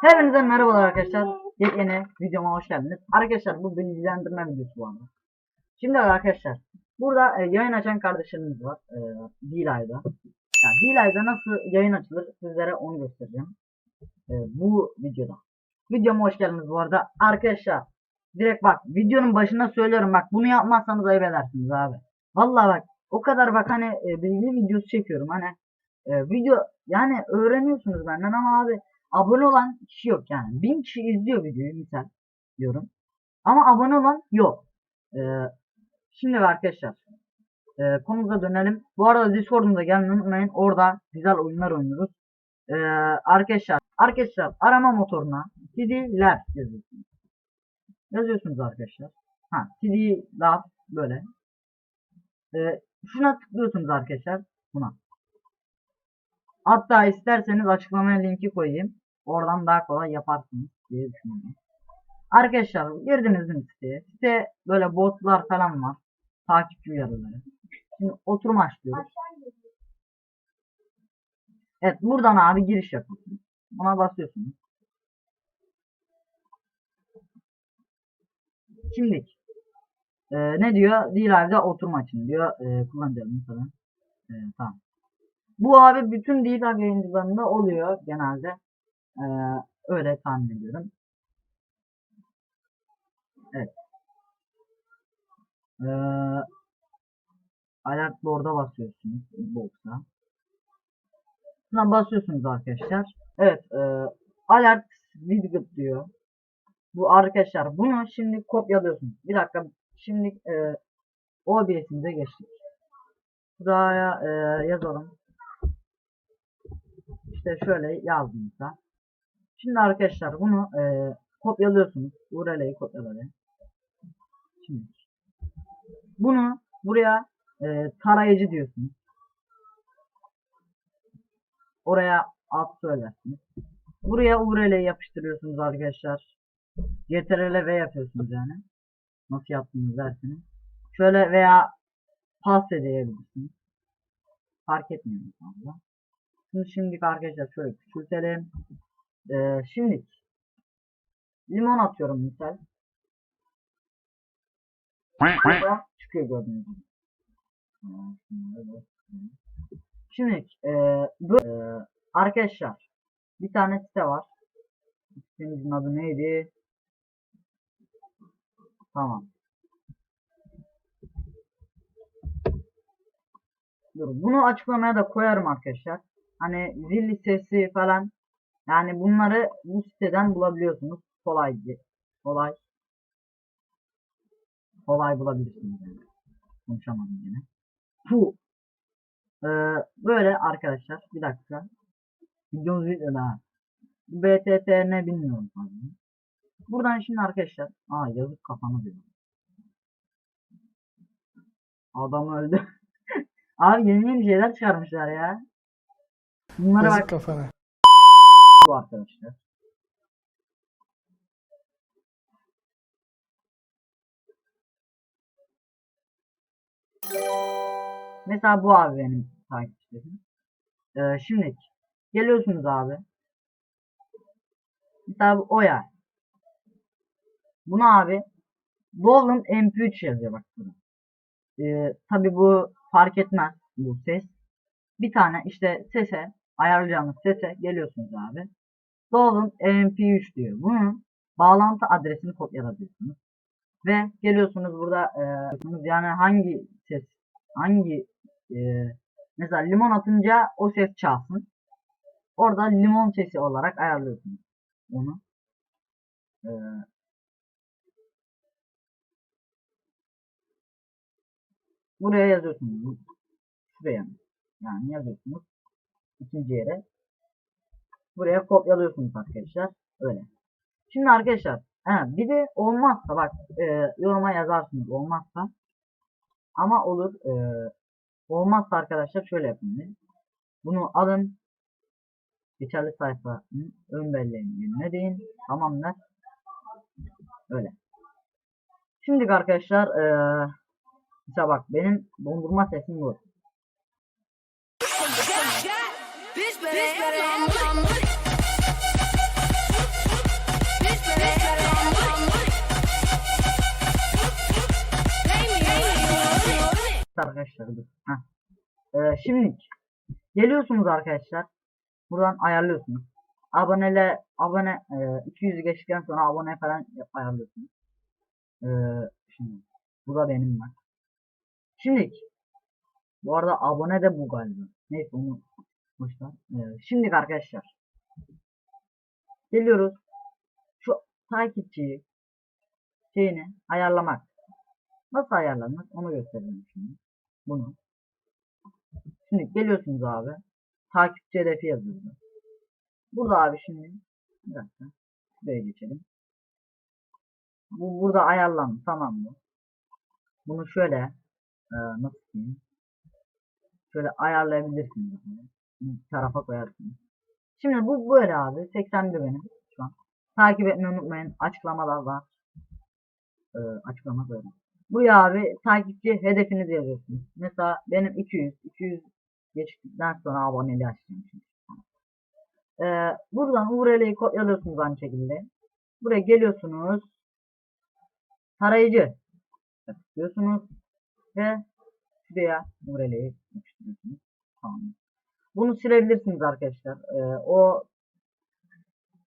Hepinize merhabalar arkadaşlar. Yepyeni videoma hoş geldiniz. Arkadaşlar bu bilgilendirme videosu bu arada. Şimdi arkadaşlar burada e, yayın açan kardeşlerimiz var. E, D-Live'da. Yani D-Live'da nasıl yayın açılır sizlere onu göstereceğim. E, bu videoda. Videoma hoş geldiniz bu arada. Arkadaşlar direkt bak videonun başında söylüyorum bak bunu yapmazsanız ayıp edersiniz abi. Vallahi bak o kadar bak hani e, bilgi videosu çekiyorum hani e, video yani öğreniyorsunuz benden ama abi abone olan kişi yok yani. Bin kişi izliyor videoyu misal diyorum. Ama abone olan yok. Ee, şimdi arkadaşlar e, konumuza dönelim. Bu arada Discord'umuza gelmeyi unutmayın. Orada güzel oyunlar oynuyoruz. Ee, arkadaşlar arkadaşlar arama motoruna TD'ler yazıyorsunuz. Yazıyorsunuz arkadaşlar. Ha TD'ler böyle. Ee, şuna tıklıyorsunuz arkadaşlar. Buna. Hatta isterseniz açıklamaya linki koyayım. Oradan daha kolay yaparsınız diye düşünüyorum. Arkadaşlar girdiniz mi siteye? Site böyle botlar falan var. Takipçi uyarıları. Şimdi oturum açlıyoruz. Evet buradan abi giriş yapıyorsunuz. Buna basıyorsunuz. Şimdi e, ne diyor? Dilerde oturum açın diyor. E, kullanacağım mesela. E, tamam. Bu abi bütün DLR yayıncılarında oluyor genelde. Ee, öyle tahmin ediyorum. Evet. Ee, alert board'a basıyorsunuz box'a. Buna basıyorsunuz arkadaşlar. Evet. E, alert widget diyor. Bu arkadaşlar bunu şimdi kopyalıyorsunuz. Bir dakika. Şimdi e, OBS'imize geçtik. Buraya e, yazalım. İşte şöyle yazdım da. Şimdi arkadaşlar bunu e, kopyalıyorsunuz. URL'yi kopyaladım. Şimdi bunu buraya e, tarayıcı diyorsunuz. Oraya at söylersiniz. Buraya URL'yi yapıştırıyorsunuz arkadaşlar. CTRL V yapıyorsunuz yani. Nasıl yaptınız derseniz. Şöyle veya pas edebilirsiniz. Fark etmiyor fazla. Şimdi şimdilik arkadaşlar şöyle küçültelim. Ee, şimdi limon atıyorum misal. Burada çıkıyor gördüğünüz gibi. Şimdi e, bu, e, arkadaşlar bir tane site var. Sitemizin adı neydi? Tamam. Dur, bunu açıklamaya da koyarım arkadaşlar. Hani zil listesi falan yani bunları bu siteden bulabiliyorsunuz. Kolay kolay kolay bulabilirsiniz yani. Konuşamadım yine. Bu ee, böyle arkadaşlar bir dakika. Videomuz video daha. Bu BTT ne bilmiyorum fazla. Buradan şimdi arkadaşlar aa yazık kafana diyor. Adam öldü. Abi yeni yeni şeyler çıkarmışlar ya. Bunlara Yazık bak kafana. Bu arkadaşlar. Mesela bu abi benim takipçilerim. Ee, şimdi geliyorsunuz abi. Mesela bu Oya. Bunu abi Golden MP3 yazıyor bak burada. Ee, Tabi bu fark etmez bu ses. Bir tane işte sese ayarlayacağınız sese geliyorsunuz abi. Golden MP3 diyor. Bunun bağlantı adresini kopyalatıyorsunuz. Ve geliyorsunuz burada e, yani hangi ses hangi e, mesela limon atınca o ses çalsın. Orada limon sesi olarak ayarlıyorsunuz onu. E, buraya yazıyorsunuz. Şuraya yani yazıyorsunuz. ikinci yere. Buraya kopyalıyorsunuz arkadaşlar. Öyle. Şimdi arkadaşlar he, bir de olmazsa bak e, yoruma yazarsınız olmazsa ama olur e, olmazsa arkadaşlar şöyle yapın. Bunu alın geçerli sayfanın ön belleğinin yerine deyin tamamlar öyle. Şimdi arkadaşlar e, mesela bak benim dondurma sesim bu. Bitch arkadaşlar. Ee, şimdi geliyorsunuz arkadaşlar. Buradan ayarlıyorsunuz. Abonele abone e, 200 geçtikten sonra abone falan ayarlıyorsunuz. Ee, şimdi burada benim var. Şimdi bu arada abone de bu galiba. Neyse onu boşver. Ee, şimdi arkadaşlar geliyoruz. Şu takipçiyi şeyini ayarlamak. Nasıl ayarlanır onu göstereyim şimdi. Bunu. Şimdi geliyorsunuz abi. Takipçi hedefi yazıyoruz. Burada abi şimdi bir dakika. Şuraya geçelim. Bu burada ayarlandı tamam mı? Bunu şöyle e, nasıl diyeyim? Şöyle ayarlayabilirsiniz. Bir tarafa koyarsınız. Şimdi bu böyle abi. 81 benim şu an. Takip etmeyi unutmayın. Açıklamalar var. Ee, açıklama böyle. Buraya abi takipçi hedefinizi yazıyorsunuz. Mesela benim 200. 200 geçtikten sonra aboneliği açacağım. Ee, buradan URL'yi kopyalıyorsunuz aynı şekilde. Buraya geliyorsunuz. Tarayıcı. Tıklıyorsunuz. Ve şuraya URL'yi yapıştırıyorsunuz. Tamam. Bunu silebilirsiniz arkadaşlar. Ee, o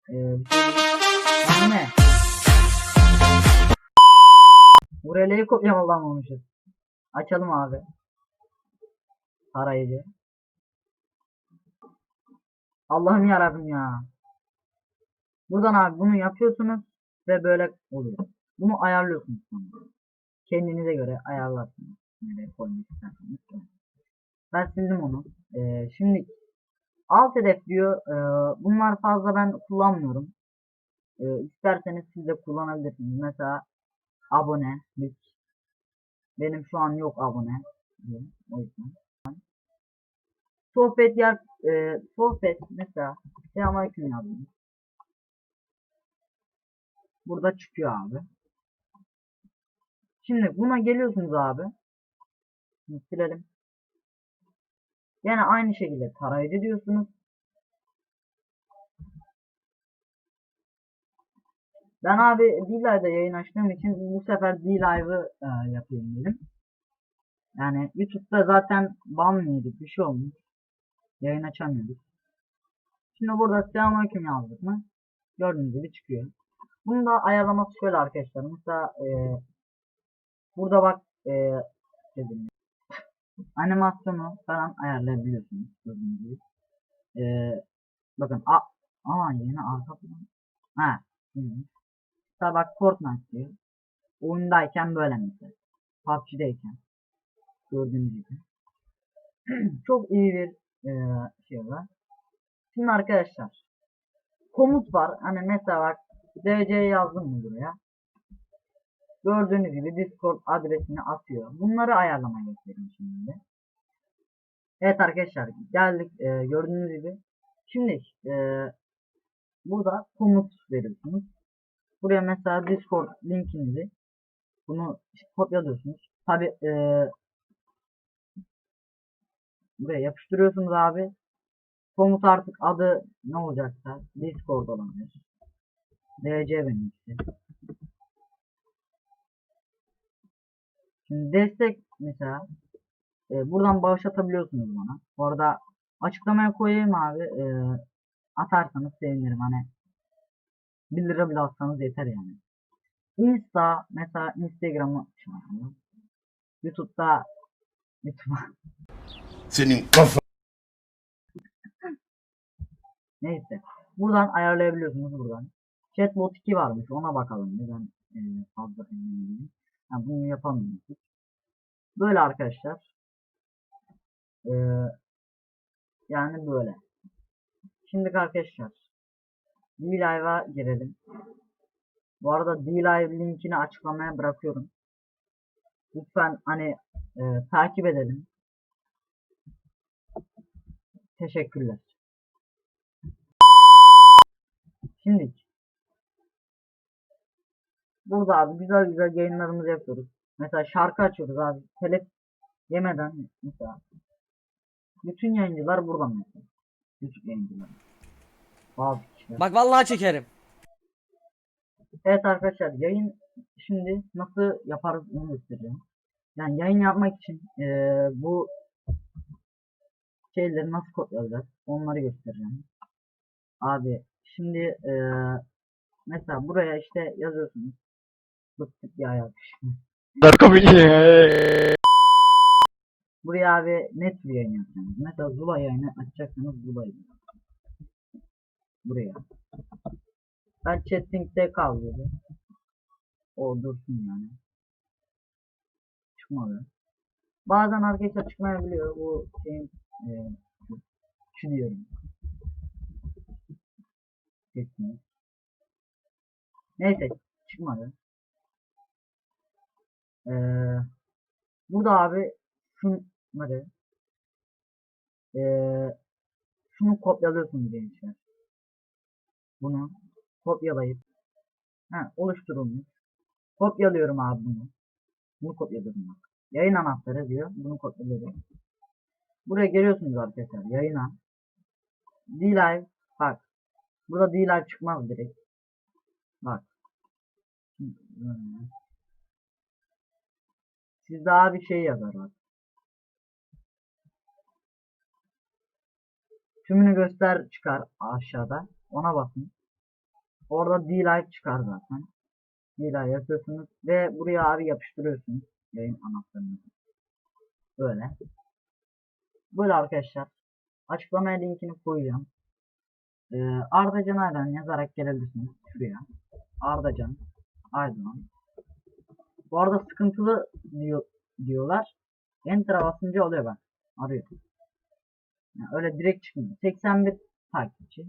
ee, şey Lan ne? URL'yi kopyalamamışız. Açalım abi. Tarayıcı. Allah'ım yarabbim ya. Buradan abi bunu yapıyorsunuz ve böyle oluyor. Bunu ayarlıyorsunuz. Kendinize göre ayarlarsınız. Nereye koymak isterseniz. Ben sildim onu. Ee, şimdi alt hedef diyor. Ee, bunlar fazla ben kullanmıyorum. Ee, isterseniz siz de kullanabilirsiniz. Mesela abone. link. Benim şu an yok abone. O yüzden. Sohbet yer, e, sohbet mesela selamünaleyküm yazdım. Burada çıkıyor abi. Şimdi buna geliyorsunuz abi. Şimdi silelim. Yine aynı şekilde tarayıcı diyorsunuz. Ben abi D-Live'da yayın açtığım için bu sefer D-Live'ı e, yapayım dedim. Yani YouTube'da zaten ban yedik bir şey olmuş. Yayın açamıyorduk. Şimdi burada selamünaleyküm yazdık mı? Gördüğünüz gibi çıkıyor. Bunu da ayarlaması şöyle arkadaşlar. Mesela e, burada bak e, dedim. Animasyonu falan ayarlayabiliyorsunuz. Gördüğünüz gibi. E, bakın a Aa yeni arka plan. Ha. Şimdi. Mesela bak Fortnite diyor. Oyundayken böyle mesela. PUBG'deyken. Gördüğünüz gibi. Çok iyi bir e, şey var. Şimdi arkadaşlar komut var. Hani mesela bak DC yazdım mı buraya? Gördüğünüz gibi Discord adresini atıyor. Bunları ayarlamaya göstereyim şimdi. Evet arkadaşlar geldik e, gördüğünüz gibi. Şimdi e, burada komut veriyorsunuz. Buraya mesela Discord linkinizi bunu kopyalıyorsunuz. Tabi e, buraya yapıştırıyorsunuz abi. Komut artık adı ne olacaksa Discord olabilir. DC benimkisi. Şimdi destek mesela e, buradan bağış atabiliyorsunuz bana. Bu arada açıklamaya koyayım abi. E, atarsanız sevinirim hani 1 lira bile atsanız yeter yani. Insta mesela Instagram'ı. YouTube'da YouTube'a Senin kafa. Neyse. Buradan ayarlayabiliyorsunuz buradan. Chatbot 2 varmış. Ona bakalım. Neden e, fazla emin. Yani bunu yapamıyoruz. Böyle arkadaşlar. Ee, yani böyle. Şimdi arkadaşlar. D-Live'a girelim. Bu arada D-Live linkini açıklamaya bırakıyorum. Lütfen hani e, takip edelim. Teşekkürler. Şimdi burada abi güzel güzel yayınlarımızı yapıyoruz. Mesela şarkı açıyoruz abi. Telef yemeden mesela. Bütün yayıncılar burada mesela. Küçük yayıncılar. Kişiler. Bak vallahi çekerim. Evet arkadaşlar yayın şimdi nasıl yaparız onu göstereceğim. Yani yayın yapmak için eee, bu şeyleri nasıl kopyalayacağız onları göstereceğim. Abi şimdi eee, mesela buraya işte yazıyorsunuz. Bıktık ya yapış. Buraya abi ne tür yayın yapacaksınız? Mesela Zula yayını açacaksanız Zula'yı. Buraya. Ben chatting'de kaldı. O dursun yani. Çıkmadı. Bazen arkadaşlar çıkmayabiliyor. Bu şeyin e, şu diyorum. Chatting. Neyse çıkmadı. Ee, burada abi şunları ee, şunu kopyalıyorsunuz gençler. Bunu kopyalayıp ha, oluşturulmuş. Kopyalıyorum abi bunu. Bunu kopyalıyorum bak. Yayın anahtarı diyor. Bunu kopyalıyorum. Buraya geliyorsunuz arkadaşlar. Yayına. D-Live. Bak. Burada D-Live çıkmaz direkt. Bak. Sizde abi şey yazar bak. Tümünü göster çıkar aşağıda. Ona basın. Orada D-Live çıkar zaten. D-Live yapıyorsunuz ve buraya abi yapıştırıyorsunuz yayın anahtarını. Böyle. Böyle arkadaşlar. Açıklamaya linkini koyacağım. Ee, Ardacan Aydan yazarak gelebilirsiniz şuraya. Ardacan Aydan. Bu arada sıkıntılı diyor, diyorlar. Enter'a basınca oluyor bak. Arıyor. Yani öyle direkt çıkmıyor. 81 takipçi.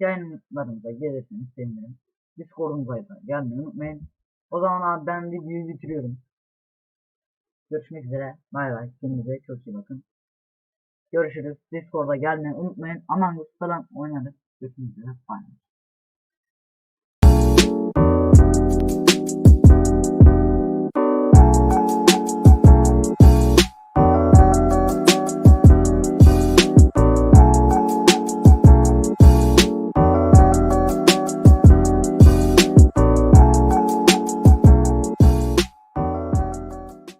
Yayınlarımıza gelirseniz sevinirim. Discord'umuza gelmeyi unutmayın. O zaman abi ben videoyu bitiriyorum. Görüşmek üzere. Bay bay. Kendinize çok iyi bakın. Görüşürüz. Discord'a gelmeyi unutmayın. Aman falan oynarız. Görüşmek üzere. Bay.